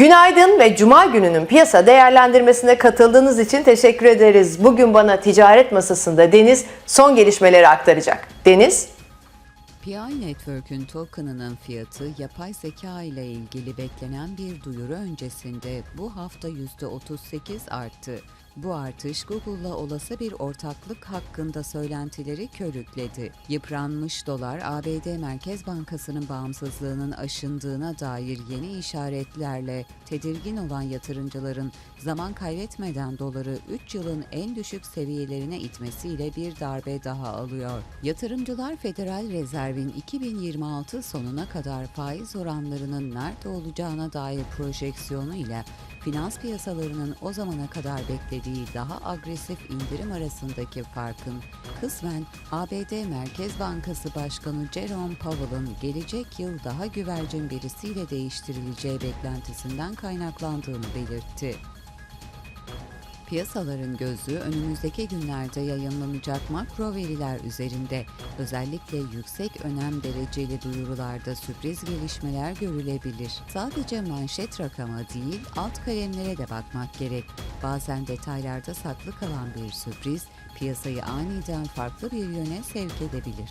Günaydın ve Cuma gününün piyasa değerlendirmesine katıldığınız için teşekkür ederiz. Bugün bana ticaret masasında Deniz son gelişmeleri aktaracak. Deniz, PI Network'ün token'ının fiyatı yapay zeka ile ilgili beklenen bir duyuru öncesinde bu hafta %38 arttı. Bu artış Google'la olası bir ortaklık hakkında söylentileri körükledi. Yıpranmış dolar, ABD Merkez Bankası'nın bağımsızlığının aşındığına dair yeni işaretlerle tedirgin olan yatırımcıların zaman kaybetmeden doları 3 yılın en düşük seviyelerine itmesiyle bir darbe daha alıyor. Yatırımcılar Federal Rezerv'in 2026 sonuna kadar faiz oranlarının nerede olacağına dair projeksiyonu ile finans piyasalarının o zamana kadar beklediği daha agresif indirim arasındaki farkın kısmen ABD Merkez Bankası Başkanı Jerome Powell'ın gelecek yıl daha güvercin birisiyle değiştirileceği beklentisinden kaynaklandığını belirtti. Piyasaların gözü önümüzdeki günlerde yayınlanacak makro veriler üzerinde. Özellikle yüksek önem dereceli duyurularda sürpriz gelişmeler görülebilir. Sadece manşet rakama değil, alt kalemlere de bakmak gerek. Bazen detaylarda saklı kalan bir sürpriz, piyasayı aniden farklı bir yöne sevk edebilir.